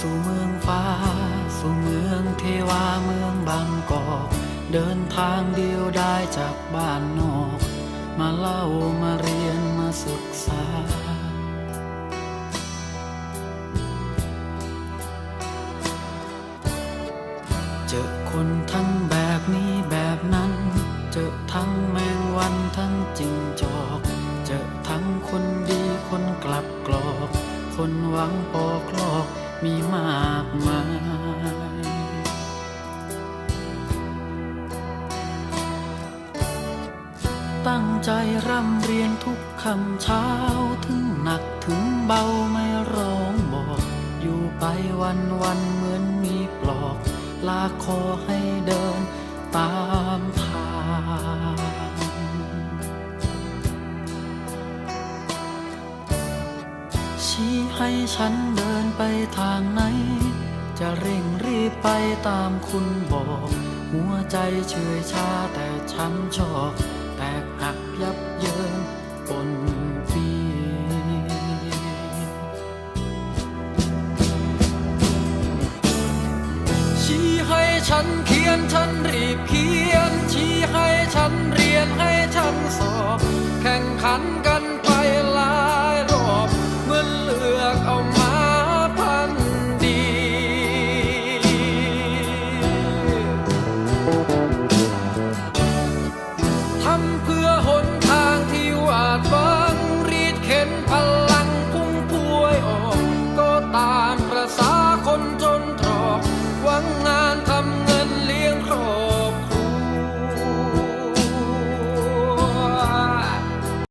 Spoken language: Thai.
สู่เมืองฟ้า สู่เมืองเทวาเมืองบางกอก เดินทางเดียวได้จากบ้านนอก มาเล่ามาเรียนมาศึกษา เจอคนทั้งแบบนี้แบบนั้น เจอทั้งแมงวันทั้งจิงจอก เจอทั้งคนดีคนกลับกรอก คนหวังปอกลอก มีมากมาย ตั้งใจร่ำเรียนทุกคำเช้า ถึงหนักถึงเบาไม่ร้องบอก อยู่ไปวันวันเหมือนมีปลอก ลาคอให้เดิน ชี้ให้ฉันเดินไปทางไหน จะเร่งรีบไปตามคุณบอก หัวใจเฉอยชาแต่ช้ำชอก แตกหักยับเยินปนปีชี้ให้ฉันเขียนฉันรีบเขียน ชี้ให้ฉันเรียนให้ฉันสอบ แข่งขันกัน